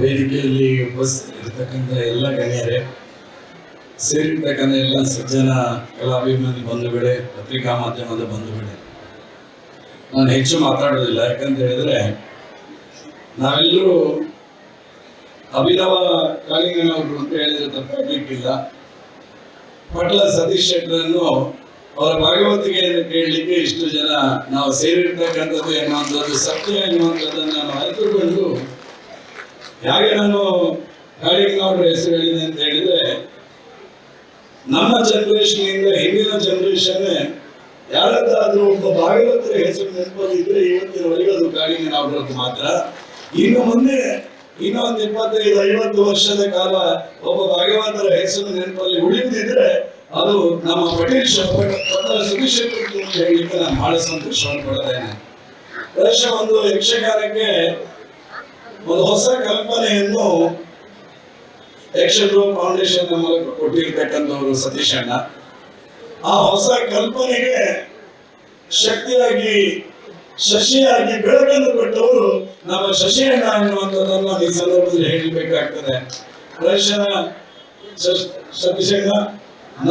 ವೇದಿಕೆಯಲ್ಲಿ ಉಪಸ್ಥಿತರಿರ್ತಕ್ಕಂಥ ಎಲ್ಲ ಗಣ್ಯರೇ, ಸೇರಿರ್ತಕ್ಕಂಥ ಎಲ್ಲ ಸಜ್ಜನ ಕಲಾಭಿಮಾನಿ ಬಂಧುಗಳೇ, ಪತ್ರಿಕಾ ಮಾಧ್ಯಮದ ಬಂಧುಗಳೇ. ನಾನು ಹೆಚ್ಚು ಮಾತಾಡೋದಿಲ್ಲ, ಯಾಕಂತ ಹೇಳಿದ್ರೆ ನಾವೆಲ್ಲರೂ ಅಭಿನವ ಕಾಳಿಂಗನವರು ಅಂತ ಹೇಳಿದ್ರೆ ತಪ್ಪಾಗ್ಲಿಕ್ಕಿಲ್ಲ ಪಟ್ಲ ಸತೀಶ್ ಶೆಟ್ಟರನ್ನು ಅವರ ಭಾಗವತಿಕೆಯನ್ನು ಕೇಳಲಿಕ್ಕೆ ಇಷ್ಟು ಜನ ನಾವು ಸೇರಿರ್ತಕ್ಕಂಥದ್ದು ಎನ್ನುವಂಥದ್ದು ಸತ್ಯ ಎನ್ನುವಂಥದ್ದನ್ನು ನಾನು ಅರಿತುಕೊಂಡು ಹೇಗೆ ನಾನು ಕಾಳಿಂಗನವ್ರ ಹೆಸರು ಹೇಳಿದೆ ಅಂತ ಹೇಳಿದ್ರೆ, ನಮ್ಮ ಜನರೇಷನ್ ಇಂದ ಹಿಂದಿನ ಜನರೇಷನ್ ಯಾರದ್ದಾದ್ರೂ ಒಬ್ಬ ಭಾಗವತರ ಹೆಸರು ನೆನಪಲ್ಲಿ ಇದ್ರೆ ಇವತ್ತಿನವರೆಗೂ ಅದು ಕಾಳಿಂಗನವ್ರದ್ದು ಮಾತ್ರ. ಇನ್ನು ಮುಂದೆ, ಇನ್ನೊಂದು ಇಪ್ಪತ್ತೈದು, ಐವತ್ತು ವರ್ಷದ ಕಾಲ ಒಬ್ಬ ಭಾಗವತರ ಹೆಸರು ನೆನಪಲ್ಲಿ ಉಳಿದಿದ್ರೆ ಅದು ನಮ್ಮ ಪಟೇಲ್ ಅಂತ ಹೇಳಲಿಕ್ಕೆ ನಾನು ಬಹಳ ಸಂತೋಷವನ್ನು ಪಡ್ತೇನೆ ವರ್ಷ ಒಂದು ಯಕ್ಷಗಾನಕ್ಕೆ ಒಂದು ಹೊಸ ಕಲ್ಪನೆಯನ್ನು ಯಕ್ಷಗ್ರೋ ಫೌಂಡೇಶನ್ ಮೂಲಕ ಕೊಟ್ಟಿರ್ತಕ್ಕಂಥವರು ಸತೀಶ್ ಅಣ್ಣ. ಆ ಹೊಸ ಕಲ್ಪನೆಗೆ ಶಕ್ತಿಯಾಗಿ, ಶಶಿಯಾಗಿ ಬೆಳಕನ್ನು ಕೊಟ್ಟವರು ನಮ್ಮ ಶಶಿ ಅಣ್ಣ ಅನ್ನುವಂಥದ್ದನ್ನು ಈ ಸಂದರ್ಭದಲ್ಲಿ ಹೇಳಬೇಕಾಗ್ತದೆ. ಶ- ಸತೀಶ್ ಅಣ್ಣ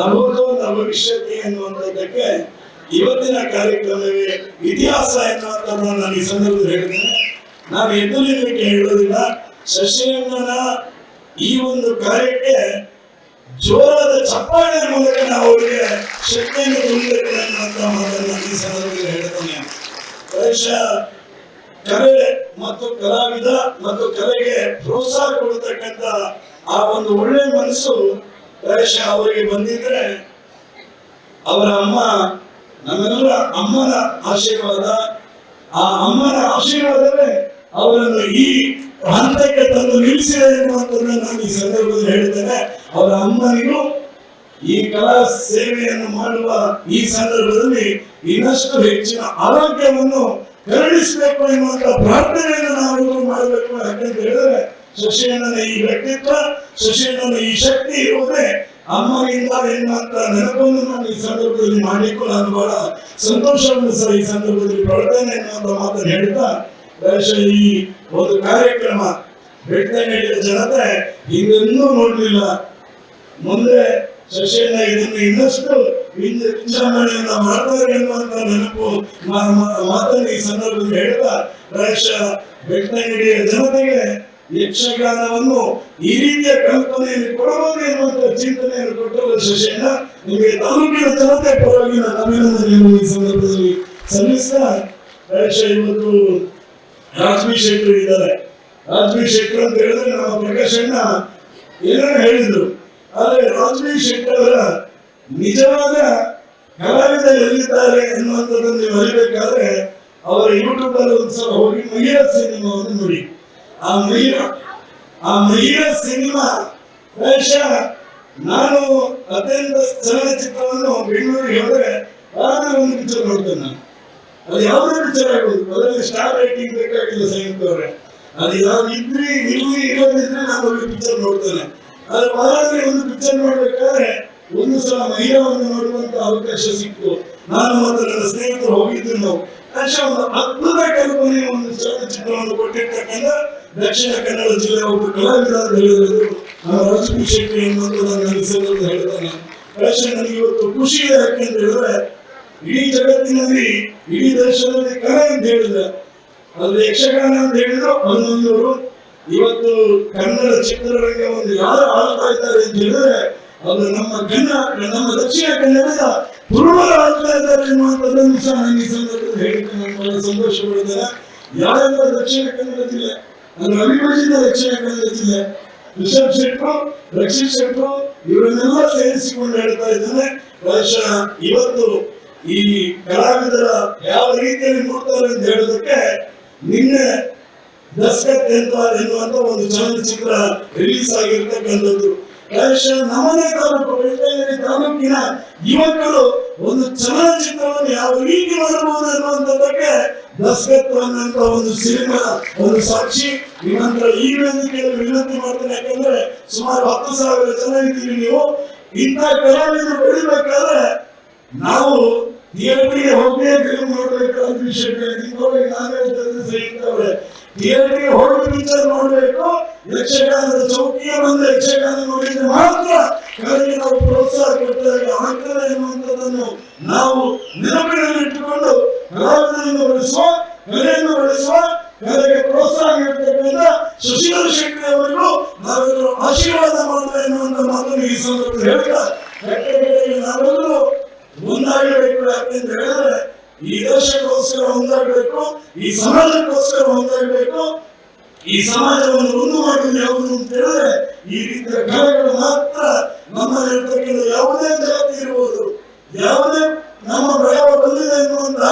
ನಮಗೂ ಭವಿಷ್ಯತಿ ಎನ್ನುವಂಥದ್ದಕ್ಕೆ ಇವತ್ತಿನ ಕಾರ್ಯಕ್ರಮವೇ ಇತಿಹಾಸ ಎನ್ನುವಂಥದ್ದನ್ನು ನಾನು ಈ ಸಂದರ್ಭದಲ್ಲಿ ಹೇಳಿದ್ದೇನೆ ನಾನು ಎದ್ದು ನಿಲ್ಲಕ್ಕೆ ಹೇಳೋದಿಲ್ಲ ಶಶಿಯಣ್ಣನ ಈ ಒಂದು ಕಾರ್ಯಕ್ಕೆ ಜೋರಾದ ಚಪ್ಪಾಳೆ ಮೂಲಕ ನಾವು ಅವರಿಗೆ ಶಕ್ತಿಯನ್ನು ತುಂಬಬೇಕು ಅನ್ನುವಂಥ ಮಾತನ್ನು ನಾನು ಈ ಸಂದರ್ಭದಲ್ಲಿ ಹೇಳ್ತಾನೆ. ಬಹುಶಃ ಕಲೆ ಮತ್ತು ಕಲಾವಿದ ಮತ್ತು ಕಲೆಗೆ ಪ್ರೋತ್ಸಾಹ ಕೊಡತಕ್ಕಂತ ಆ ಒಂದು ಒಳ್ಳೆ ಮನಸ್ಸು ಬಹುಶಃ ಅವರಿಗೆ ಬಂದಿದ್ರೆ ಅವರ ಅಮ್ಮ, ನಮ್ಮೆಲ್ಲರ ಅಮ್ಮನ ಆಶೀರ್ವಾದ, ಆ ಅಮ್ಮನ ಆಶೀರ್ವಾದವೇ ಅವರನ್ನು ಈ ಹಂತಕ್ಕೆ ತಂದು ನಿಲ್ಲಿಸಿದೆ ಎನ್ನುವಂಥದ್ದನ್ನು ನಾನು ಈ ಸಂದರ್ಭದಲ್ಲಿ ಹೇಳ್ತೇನೆ. ಅವರ ಅಮ್ಮನಿಗೂ ಈ ಕಲಾ ಸೇವೆಯನ್ನು ಮಾಡುವ ಈ ಸಂದರ್ಭದಲ್ಲಿ ಇನ್ನಷ್ಟು ಹೆಚ್ಚಿನ ಆರೋಗ್ಯವನ್ನು ಕರುಣಿಸಬೇಕು ಎನ್ನುವಂತ ಪ್ರಾರ್ಥನೆಯನ್ನು ನಾವು ಮಾಡಬೇಕು ಯಾಕಂತ ಹೇಳಿದ್ರೆ, ಶಶಿಯಣ್ಣನ ಈ ವ್ಯಕ್ತಿತ್ವ, ಶಶಿಯಣ್ಣನ ಈ ಶಕ್ತಿ ಇರುವುದೇ ಅಮ್ಮನಿಂದ ಎನ್ನುವಂತ ನೆನಪನ್ನು ನಾನು ಈ ಸಂದರ್ಭದಲ್ಲಿ ಮಾಡಲಿಕ್ಕೂ ನಾನು ಬಹಳ ಸಂತೋಷವನ್ನು ಸಹ ಈ ಸಂದರ್ಭದಲ್ಲಿ ಪಡ್ತೇನೆ ಎನ್ನುವಂತ ಮಾತನ್ನು ಹೇಳ್ತಾ ಬಹುಶಃ ಈ ಒಂದು ಕಾರ್ಯಕ್ರಮ ಬೆಟ್ಟ ನೀಡಿದ ಜನತೆ ಇದನ್ನೂ ನೋಡಲಿಲ್ಲ. ಮುಂದೆ ಶಶಿಯನ್ನ ಇದನ್ನು ಇನ್ನಷ್ಟು ಹಿಂದೆ ವಿಜೃಂಭಣೆಯಿಂದ ಮಾಡ್ತಾರೆ ಎನ್ನುವಂತ ನೆನಪು ಮಾತನ್ನು ಈ ಸಂದರ್ಭದಲ್ಲಿ ಹೇಳ್ತಾ ಬಹುಶಃ ಬೆಳ್ತಂಗಡಿಯ ಜನತೆಗೆ ಯಕ್ಷಗಾನವನ್ನು ಈ ರೀತಿಯ ಕಲ್ಪನೆಯಲ್ಲಿ ಕೊಡಬಹುದು ಎನ್ನುವಂತ ಚಿಂತನೆಯನ್ನು ಕೊಟ್ಟರು ಶಶಿಯನ್ನ ನಿಮಗೆ ತಾಲೂಕಿನ ಜನತೆ ಪರವಾಗಿ ನಾನು ಅಭಿನಂದನೆಯನ್ನು ಈ ಸಂದರ್ಭದಲ್ಲಿ ಸಲ್ಲಿಸ್ತಾ ಬಹುಶಃ ಇವತ್ತು ರಾಜ್ವಿ ಶೆಟ್ಟರು ಇದ್ದಾರೆ. ರಾಜ್ಮಿ ಶೆಟ್ಟರು ಅಂತ ಹೇಳಿದ್ರೆ ನಮ್ಮ ಪ್ರಕಾಶಣ್ಣ ಏನೋ ಹೇಳಿದ್ರು. ಆದರೆ ರಾಜ್ಮಿ ಶೆಟ್ಟರ್ ಅವರ ನಿಜವಾದ ಕಲಾವಿದ ಎಲ್ಲಿದ್ದಾರೆ ಅನ್ನುವಂಥದ್ದನ್ನು ನೀವು ಅರಿಬೇಕಾದ್ರೆ ಅವರ ಯೂಟ್ಯೂಬ್ ಅಲ್ಲಿ ಒಂದ್ಸಲ ಹೋಗಿ ಮಹಿಳ ಸಿನಿಮಾವನ್ನು ನೋಡಿ. ಆ ಮಹಿಳ ಆ ಮಹಿಳ ಸಿನಿಮಾ ಬಹುಶಃ ನಾನು ಅತ್ಯಂತ ಚಲನಚಿತ್ರವನ್ನು ಬೆಂಗಳೂರಿಗೆ ಹೋದರೆ ಒಂದು ಪಿಕ್ಚರ್ ನೋಡ್ತೇನೆ ನಾನು. ಅದು ಯಾವುದೇ ಪಿಕ್ಚರ್ ಆಗ್ಬೋದು ಅದರಲ್ಲಿ ಸ್ಟಾರ್ ರೈಟಿಂಗ್ ಬೇಕಾಗಿಲ್ಲ ಸಂಯುಕ್ತ ಅವರೇ. ಅದು ಯಾವ್ದು ಇದ್ರಿ ಇಲ್ಲಿ ಇರೋದಿದ್ರೆ ನಾನು ಒಂದು ಪಿಕ್ಚರ್ ನೋಡ್ತೇನೆ. ಆದ್ರೆ ವಾರದಲ್ಲಿ ಒಂದು ಪಿಕ್ಚರ್ ನೋಡ್ಬೇಕಾದ್ರೆ ಒಂದು ಸಲ ಮಹಿಳಾವನ್ನು ನೋಡುವಂತ ಅವಕಾಶ ಸಿಕ್ತು. ನಾನು ಮತ್ತು ನನ್ನ ಸ್ನೇಹಿತರು ಹೋಗಿದ್ದು ನಾವು. ಒಂದು ಅದ್ಭುತ ಕಲ್ಪನೆ ಒಂದು ಚಲನಚಿತ್ರವನ್ನು ಕೊಟ್ಟಿರ್ತಕ್ಕಂಥ ದಕ್ಷಿಣ ಕನ್ನಡ ಜಿಲ್ಲೆಯ ಒಬ್ಬ ಕಲಾವಿದ ನಮ್ಮ ರಾಜಕೀಯ ಶೆಟ್ಟಿ ಎನ್ನುವಂತ ನಾನು ಹೆಸರು ಹೇಳ್ತಾನೆ. ನನಗೆ ಇವತ್ತು ಖುಷಿ ಯಾಕೆ ಅಂತ ಹೇಳಿದ್ರೆ ಇಡೀ ಜಗತ್ತಿನಲ್ಲಿ, ಇಡೀ ದೇಶದಲ್ಲಿ ಕಲೆ ಅಂತ ಹೇಳಿದ್ರೆ ಅದು ಯಕ್ಷಗಾನ ಅಂತ ಹೇಳಿದ್ರು ಹನ್ನೊಂದೂರು ಇವತ್ತು ಕನ್ನಡ ಚಿತ್ರರಂಗ ಒಂದು ಯಾರು ಆಳ್ತಾ ಇದ್ದಾರೆ ಅಂತ ಹೇಳಿದ್ರೆ, ಅದು ನಮ್ಮ ಕನ್ನಡ ನಮ್ಮ ದಕ್ಷಿಣ ಕನ್ನಡದ ಪುರುವರು ಆಳ್ತಾ ಇದ್ದಾರೆ ಎನ್ನುವಂಥದ್ದನ್ನು ಸಹ ನಾನು ಈ ಸಂದರ್ಭದಲ್ಲಿ ಹೇಳ್ತೇನೆ ನಮ್ಮ ಸಂತೋಷ ಪಡಿದ್ದಾರೆ ಯಾರೆಲ್ಲ ದಕ್ಷಿಣ ಕನ್ನಡ ಜಿಲ್ಲೆ ಅಂದ್ರೆ ಅವಿಭಜಿತ ದಕ್ಷಿಣ ಕನ್ನಡ ಜಿಲ್ಲೆ ರಿಷಬ್ ಶೆಟ್ರು, ರಕ್ಷಿತ್ ಶೆಟ್ರು, ಇವರನ್ನೆಲ್ಲ ಸೇರಿಸಿಕೊಂಡು ಹೇಳ್ತಾ ಇದ್ದಾನೆ ಬಹುಶಃ ಇವತ್ತು ಈ ಕಲಾವಿದರ ಯಾವ ರೀತಿಯಲ್ಲಿ ನೋಡ್ತಾರೆ ಅಂತ ಹೇಳೋದಕ್ಕೆ ನಿನ್ನೆ ದಸ್ಕತ್ ಅಂತ ಎನ್ನುವಂತ ಒಂದು ಚಲನಚಿತ್ರ ರಿಲೀಸ್ ಆಗಿರ್ತಕ್ಕಂಥದ್ದು. ನಮ್ಮನೆ ತಾಲೂಕು ತಾಲೂಕಿನ ಯುವಕರು ಒಂದು ಚಲನಚಿತ್ರವನ್ನು ಯಾವ ರೀತಿ ಮಾಡಬಹುದು ಅನ್ನುವಂಥದ್ದಕ್ಕೆ ದಸ್ಕತ್ ಅನ್ನುವಂತ ಒಂದು ಸಿನಿಮಾ, ಒಂದು ಸಾಕ್ಷಿ. ನಿಮ್ಮಂತರ ಈ ವೇದಿಕೆಯಲ್ಲಿ ವಿನಂತಿ ಮಾಡ್ತೇನೆ. ಯಾಕಂದ್ರೆ ಸುಮಾರು ಹತ್ತು ಸಾವಿರ ಜನ ಇದ್ದೀರಿ ನೀವು. ಇಂಥ ಕಲಾವಿದರು ಬೆಳಿಬೇಕಾದ್ರೆ ನಾವು ಥಿಯೇಟರ್ಗೆ ಹೋಗಬೇಕು ಫಿಲ್ಮ್ ನೋಡ್ಬೇಕು ಅಂತ ವಿಷಯ ನಿಮ್ಗೆ ನಾನು ಹೇಳ್ತೇನೆ ಸಹಿತವ್ರೆ ಥಿಯೇಟರ್ಗೆ ಹೋಗಿ ಪಿಕ್ಚರ್ ನೋಡ್ಬೇಕು, ಯಕ್ಷಗಾನದ ಚೌಕಿಯ ಬಂದು ಯಕ್ಷಗಾನ ನೋಡಿದ್ರೆ ಮಾತ್ರ ಕಲೆಗೆ ನಾವು ಪ್ರೋತ್ಸಾಹ ಕೊಟ್ಟಾಗ ಆಗ್ತದೆ ಎನ್ನುವಂಥದ್ದನ್ನು ನಾವು ನೆನಪಿನಲ್ಲಿಟ್ಟುಕೊಂಡು ಕಲಾವಿದರನ್ನು ಬೆಳೆಸುವ ಈ ದೇಶಕ್ಕೋಸ್ಕರ ಒಂದಾಗಬೇಕು ಈ ಸಮಾಜಕ್ಕೋಸ್ಕರ ಒಂದಾಗಬೇಕು ಈ ಸಮಾಜವನ್ನು ಒಂದು ಮಾಡುವುದು ಯಾವುದು ಅಂತ ಹೇಳಿದ್ರೆ ಈ ರೀತಿಯ ಕಲೆಗಳು ಮಾತ್ರ ನಮ್ಮಲ್ಲಿರ್ತಕ್ಕಂಥ ಯಾವುದೇ ಜಾತಿ ಇರ್ಬೋದು ಯಾವುದೇ ನಮ್ಮ ಬೆಳೆವ ಬಂದಿದೆ ಎನ್ನುವಂತ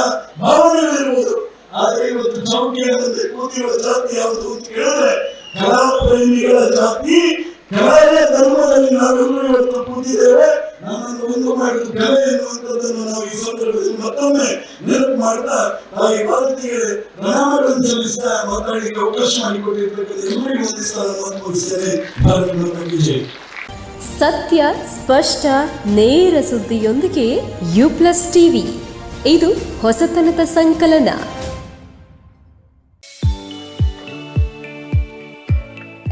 ಭಾವನೆಗಳಿರ್ಬೋದು ಆದ್ರೆ ಇವತ್ತು ಚೌಕಿಯ ಮುಂದೆ ಕೂತಿರುವ ಜಾತಿ ಯಾವುದು ಅಂತ ಕೇಳಿದ್ರೆ ಕಲಾ ಪ್ರೇಮಿಗಳ ಜಾತಿ ಕಲೆಯ ಧರ್ಮದಲ್ಲಿ ನಾವೆಲ್ಲರೂ ಕೂತಿದ್ದೇವೆ ನಮ್ಮನ್ನು ಒಂದು ಮಾಡಿದ ಬೆಲೆ ಎನ್ನುವಂಥದ್ದನ್ನು ನಾವು ಈ ಸಂದರ್ಭದಲ್ಲಿ ಮತ್ತೊಮ್ಮೆ ನೆನಪು ಮಾಡ್ತಾ ತಾಯಿ ಭಾರತೀಯ ಪ್ರಣಾಮಗಳನ್ನು ಸಲ್ಲಿಸ್ತಾ ಮಾತಾಡಲಿಕ್ಕೆ ಅವಕಾಶ ಮಾಡಿಕೊಟ್ಟಿರ್ತಕ್ಕಂಥ ಎಲ್ಲರಿಗೂ ವಂದಿಸ್ತಾ ನಾನು ಮುಗಿಸ್ತೇನೆ ಭಾರತ. ಸತ್ಯ, ಸ್ಪಷ್ಟ, ನೇರ ಸುದ್ದಿಯೊಂದಿಗೆ ಯು ಪ್ಲಸ್ ಟಿವಿ. ಇದು ಹೊಸತನದ ಸಂಕಲನ.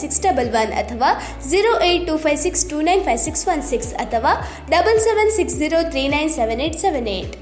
six double one ಅಥವಾ zero eight two five six two nine five six one six ಅಥವಾ double seven six zero three nine seven eight seven eight